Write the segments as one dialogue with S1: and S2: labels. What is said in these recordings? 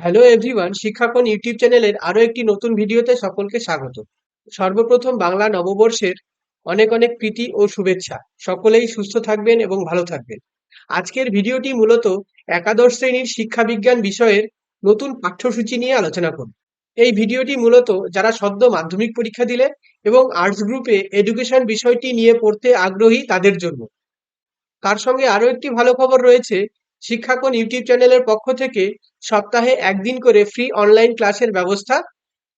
S1: Hello everyone শিক্ষাকন YouTube চ্যানেলের আরও একটি নতুন ভিডিওতে সকলকে স্বাগত। সর্বপ্রথম বাংলা নববর্ষের অনেক অনেক প্রীতি ও শুভেচ্ছা। সকলেই সুস্থ থাকবেন এবং ভালো থাকবেন। আজকের ভিডিওটি মূলত একাদশ শ্রেণির শিক্ষা বিজ্ঞান বিষয়ের নতুন পাঠ্যসূচি নিয়ে আলোচনা করব। এই ভিডিওটি মূলত যারা সদ্য মাধ্যমিক পরীক্ষা দিলে এবং আর্টস গ্রুপে এডুকেশন বিষয়টি নিয়ে পড়তে আগ্রহী তাদের জন্য। তার সঙ্গে আরও একটি ভালো খবর রয়েছে শিক্ষাকন ইউটিউব চ্যানেলের পক্ষ থেকে সপ্তাহে একদিন করে ফ্রি অনলাইন ক্লাসের ব্যবস্থা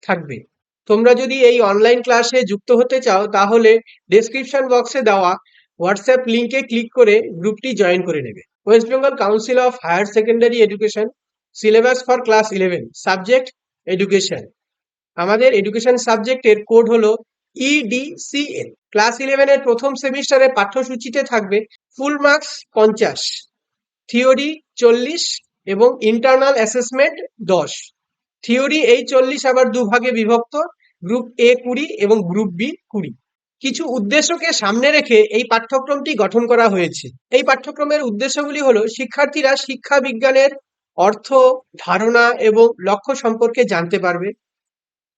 S1: থাকবে। তোমরা যদি এই অনলাইন ক্লাসে যুক্ত হতে চাও, তাহলে ডেসক্রিপশন বক্সে দেওয়া হোয়াটসঅ্যাপ লিংকে ক্লিক করে গ্রুপটি জয়েন করে নেবে। West Bengal council of higher secondary education syllabus for class eleven subject education আমাদের এডুকেশন সাবজেক্টের কোড হলো ইডিসিএল ক্লাস ইলেভেনের প্রথম সেমিস্টারে পাঠ্যসূচিতে থাকবে ফুল মার্কস পঞ্চাশ। থিওরি চল্লিশ এবং ইন্টারনাল অ্যাসেসমেন্ট দশ। থিওরি এই চল্লিশ আবার দুভাগে বিভক্ত, গ্রুপ এ কুড়ি এবং গ্রুপ বি কুড়ি। কিছু উদ্দেশ্যকে সামনে রেখে এই পাঠ্যক্রমটি গঠন করা হয়েছে। এই পাঠ্যক্রমের উদ্দেশ্যগুলি হলো শিক্ষার্থীরা শিক্ষা বিজ্ঞানের অর্থ, ধারণা এবং লক্ষ্য সম্পর্কে জানতে পারবে।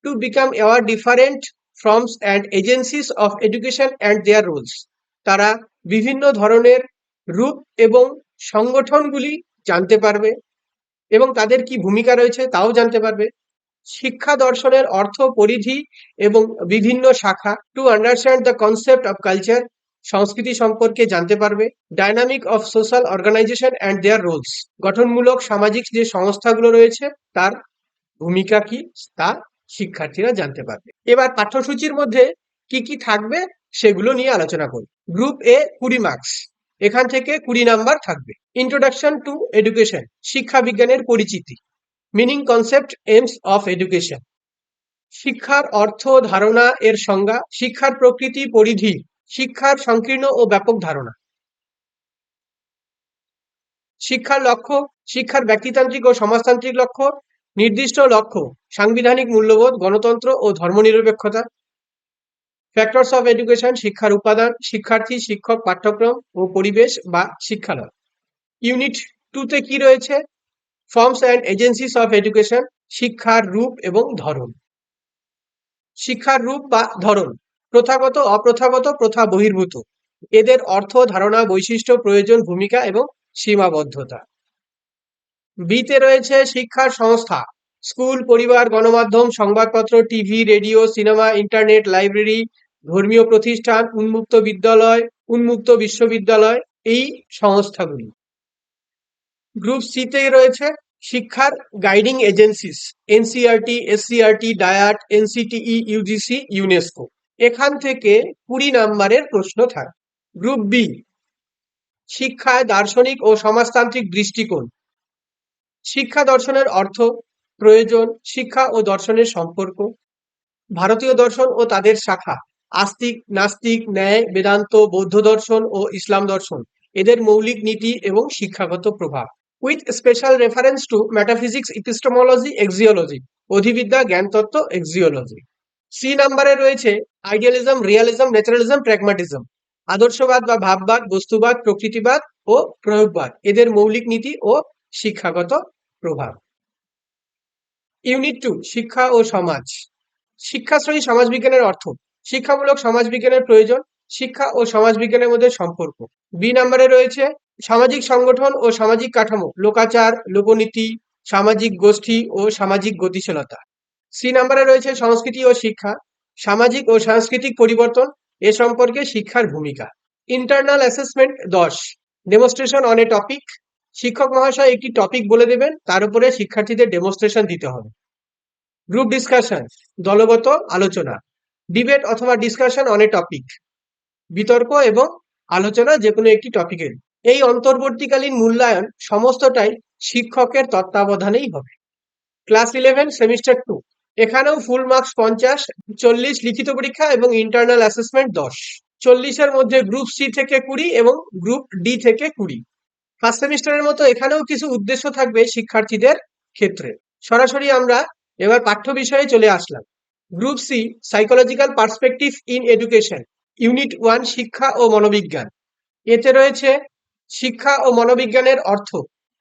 S1: To become aware different forms and agencies of education and their roles তারা বিভিন্ন ধরনের রূপ এবং সংগঠনগুলি জানতে পারবে এবং তাদের কি ভূমিকা রয়েছে তাও জানতে পারবে। শিক্ষা দর্শনের অর্থ পরিধি এবং বিভিন্ন শাখা to understand the concept of culture সংস্কৃতি সম্পর্কে জানতে পারবে। Dynamic of social organisation and their roles গঠনমূলক সামাজিক যে সংস্থাগুলো রয়েছে তার ভূমিকা কি তা শিক্ষার্থীরা জানতে পারবে। এবার পাঠ্যসূচির মধ্যে কি কি থাকবে সেগুলো নিয়ে আলোচনা করি। গ্রুপ এ কুড়ি মার্কস এখান থেকে কুড়ি নাম্বার থাকবে। ইন্ট্রোডাকশন টু এডুকেশন শিক্ষা বিজ্ঞানের পরিচিতি। Meaning concept aims of education শিক্ষার অর্থ ধারণা এর সংজ্ঞা, শিক্ষার প্রকৃতি পরিধি, শিক্ষার সংকীর্ণ ও ব্যাপক ধারণা। শিক্ষার লক্ষ্য, শিক্ষার ব্যক্তিতান্ত্রিক ও সমাজতান্ত্রিক লক্ষ্য, নির্দিষ্ট লক্ষ্য, সাংবিধানিক মূল্যবোধ, গণতন্ত্র ও ধর্মনিরপেক্ষতা। ফ্যাক্টরস অফ এডুকেশন শিক্ষার উপাদান, শিক্ষার্থী, শিক্ষক, পাঠ্যক্রম ও পরিবেশ বা শিক্ষালয় ইউনিট টুতে কি রয়েছে? Forms and agencies of education শিক্ষার রূপ এবং ধরন। শিক্ষার রূপ বা ধরন, প্রথাগত, অপ্রথাগত, প্রথা বহির্ভূত। এদের অর্থ, ধারণা, বৈশিষ্ট্য, প্রয়োজন, ভূমিকা এবং সীমাবদ্ধতা। বিতে রয়েছে শিক্ষার সংস্থা। স্কুল, পরিবার, গণমাধ্যম, সংবাদপত্র, TV, radio, cinema, internet, library, ধর্মীয় প্রতিষ্ঠান, উন্মুক্ত বিদ্যালয়, উন্মুক্ত বিশ্ববিদ্যালয়, এই সংস্থাগুলি। গ্রুপ সিতে রয়েছে শিক্ষার guiding agencies NCERT SCERT DIET NCTE UGC UNESCO এখান থেকে কুড়ি নাম্বারের প্রশ্ন থাকে। গ্রুপ বি শিক্ষায় দার্শনিক ও সমাজতান্ত্রিক দৃষ্টিকোণ। শিক্ষা দর্শনের অর্থ প্রয়োজন, শিক্ষা ও দর্শনের সম্পর্ক। ভারতীয় দর্শন ও তাদের শাখা, আস্তিক, নাস্তিক, ন্যায়, বেদান্ত, বৌদ্ধ দর্শন ও ইসলাম দর্শন, এদের মৌলিক নীতি এবং শিক্ষাগত প্রভাব। With special reference to metaphysics epistemology axiology অধিবিদ্যা, জ্ঞানতত্ত্ব এক্সিওলজি সি নাম্বারে রয়েছে আইডিয়ালিজম রিয়ালিজম ন্যাচারালিজম প্র্যাগমাটিজম আদর্শবাদ বা ভাববাদ, বস্তুবাদ, প্রকৃতিবাদ ও প্রয়োগবাদ, এদের মৌলিক নীতি ও শিক্ষাগত প্রভাব। ইউনিট টু শিক্ষা ও সমাজ। শিক্ষাশ্রয়ী সমাজবিজ্ঞানের অর্থ, শিক্ষামূলক সমাজবিজ্ঞানের প্রয়োজন, শিক্ষা ও সমাজবিজ্ঞানের মধ্যে সম্পর্ক। বি নম্বরে রয়েছে, সামাজিক সংগঠন ও সামাজিক কাঠামো, লোকাচার, লোকনীতি, সামাজিক গোষ্ঠী ও সামাজিক গতিশীলতা। সি নাম্বারে রয়েছে, সংস্কৃতি ও শিক্ষা, সামাজিক ও সাংস্কৃতিক পরিবর্তন, এ সম্পর্কে শিক্ষার ভূমিকা। ইন্টারনাল অ্যাসেসমেন্ট দশ ডেমনস্ট্রেশন অন এ টপিক শিক্ষক মহাশয় একটি টপিক বলে দেবেন, তার উপরে শিক্ষার্থীদের ডেমনস্ট্রেশন দিতে হবে। গ্রুপ ডিসকাশন দলগত আলোচনা ডিবেট অথবা ডিসকাশন অন এ টপিক বিতর্ক এবং আলোচনা যে কোনো একটি টপিকের এই অন্তর্বর্তীকালীন মূল্যায়ন সমস্তটাই শিক্ষকের তত্ত্বাবধানেই হবে। ক্লাস ইলেভেন সেমিস্টার টু এখানেও ফুল মার্কস পঞ্চাশ, চল্লিশ লিখিত পরীক্ষা এবং ইন্টারনাল অ্যাসেসমেন্ট দশ। চল্লিশের মধ্যে গ্রুপ সি থেকে কুড়ি এবং গ্রুপ ডি থেকে কুড়ি। ফার্স্ট সেমিস্টারের মতো এখানেও কিছু উদ্দেশ্য থাকবে শিক্ষার্থীদের ক্ষেত্রে। সরাসরি আমরা এবার পাঠ্য বিষয়ে চলে আসলাম। Group C psychological perspective in education unit one শিক্ষা ও মনোবিজ্ঞান। এতে রয়েছে শিক্ষা ও মনোবিজ্ঞানের অর্থ।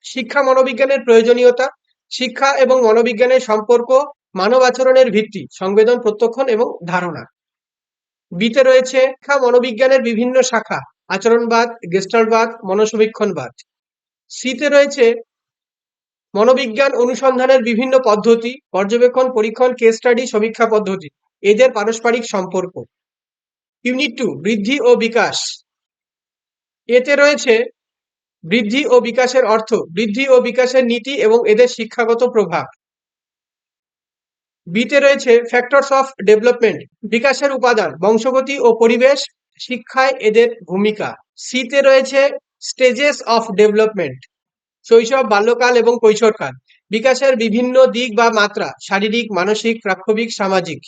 S1: শিক্ষা, মনোবিজ্ঞানের প্রয়োজনীয়তা, শিক্ষা এবং মনোবিজ্ঞানের সম্পর্ক, মানব আচরণের ভিত্তি, সংবেদন, প্রত্যক্ষণ এবং ধারণা। বিতে রয়েছে শিক্ষা, মনোবিজ্ঞানের বিভিন্ন শাখা, আচরণবাদ গেস্টালবাদ মনসমীক্ষণবাদ সিতে রয়েছে মনোবিজ্ঞান অনুসন্ধানের বিভিন্ন পদ্ধতি, পর্যবেক্ষণ, পরীক্ষণ কেস স্টাডি সমীক্ষা পদ্ধতি, এদের পারস্পরিক সম্পর্ক। ইউনিট টু বৃদ্ধি ও বিকাশ। এতে রয়েছে বৃদ্ধি ও বিকাশের অর্থ, বৃদ্ধি ও বিকাশের নীতি এবং এদের শিক্ষাগত প্রভাব। বিতে রয়েছে ফ্যাক্টরস অফ ডেভেলপমেন্ট বিকাশের উপাদান, বংশগতি ও পরিবেশ, শিক্ষায় এদের ভূমিকা। সিতে রয়েছে স্টেজেস অফ ডেভেলপমেন্ট শৈশব, বাল্যকাল এবং কৈশোরকাল। বিকাশের বিভিন্ন দিক বা মাত্রা, শারীরিক, মানসিক প্রাক্ষবিক সামাজিক।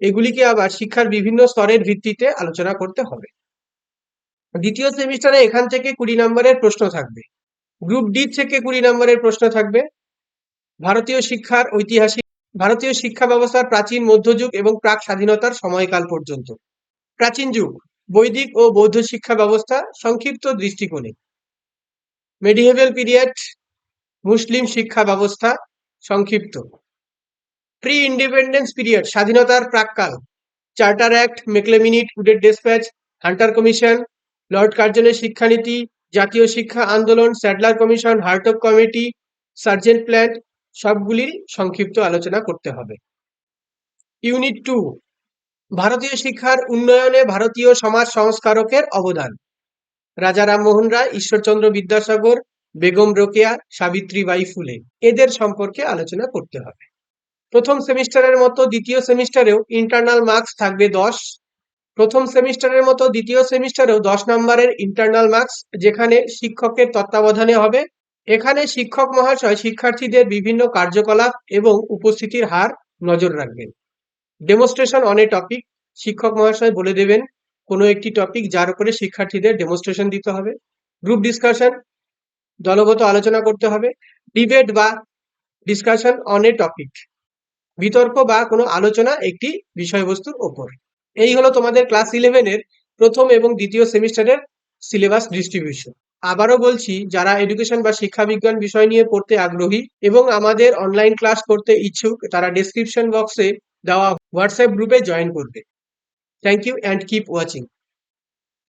S1: এগুলিকে আবার শিক্ষার বিভিন্ন স্তরের ভিত্তিতে আলোচনা করতে হবে। দ্বিতীয় সেমিস্টারে এখান থেকে কুড়ি নম্বরের প্রশ্ন থাকবে। গ্রুপ ডি থেকে কুড়ি নম্বরের প্রশ্ন থাকবে। ভারতীয় শিক্ষার ঐতিহাসিক, ভারতীয় শিক্ষা ব্যবস্থার প্রাচীন মধ্যযুগ এবং প্রাক স্বাধীনতার সময়কাল পর্যন্ত। প্রাচীন যুগ। বৈদিক ও বৌদ্ধ শিক্ষা ব্যবস্থা সংক্ষিপ্ত দৃষ্টিকোণে। মেডিহেভেল পিরিয়ড মুসলিম শিক্ষা ব্যবস্থা সংক্ষিপ্ত। প্রি ইন্ডিপেন্ডেন্স পিরিয়ড স্বাধীনতার প্রাককাল charter act Macaulay minute Wood's despatch Hunter commission lord কার্জনের শিক্ষানীতি জাতীয় শিক্ষা আন্দোলন Sadler commission Hartog committee Sargent plan সবগুলির সংক্ষিপ্ত আলোচনা করতে হবে। ইউনিট টু ভারতীয় শিক্ষার উন্নয়নে ভারতীয় সমাজ সংস্কারকের অবদান। রাজা রামমোহন রায়, ঈশ্বরচন্দ্র বিদ্যাসাগর, বেগম রোকেয়া, সাবিত্রীবাই ফুলে, এদের সম্পর্কে আলোচনা করতে হবে। প্রথম সেমিস্টারের মতো দ্বিতীয় সেমিস্টারেও ইন্টারনাল মার্কস থাকবে দশ। প্রথম সেমিস্টারের মতো দ্বিতীয় সেমিস্টারেও দশ নম্বরের ইন্টারনাল মার্কস যেখানে শিক্ষকের তত্ত্বাবধানে হবে। এখানে শিক্ষক মহাশয় শিক্ষার্থীদের বিভিন্ন কার্যকলাপ এবং উপস্থিতির হার নজর রাখবেন। ডেমনস্ট্রেশন অন এ টপিক শিক্ষক মহাশয় বলে দেবেন, কোনো একটি টপিক যার উপরে শিক্ষার্থীদের ডেমনস্ট্রেশন দিতে হবে। গ্রুপ ডিসকাশন দলগত আলোচনা করতে হবে। ডিবেট বা ডিসকাশন অন এ টপিক বিতর্ক বা কোনো আলোচনা একটি বিষয়বস্তুর ওপর এই হলো তোমাদের ক্লাস ইলেভেনের প্রথম এবং দ্বিতীয় সেমিস্টারের সিলেবাস ডিস্ট্রিবিউশন আবারও বলছি, যারা এডুকেশন বা শিক্ষা বিজ্ঞান বিষয় নিয়ে পড়তে আগ্রহী এবং আমাদের অনলাইন ক্লাস করতে ইচ্ছুক, তারা ডেসক্রিপশন বক্সে দেওয়া হোয়াটসঅ্যাপ গ্রুপে জয়েন করবে। Thank you and keep watching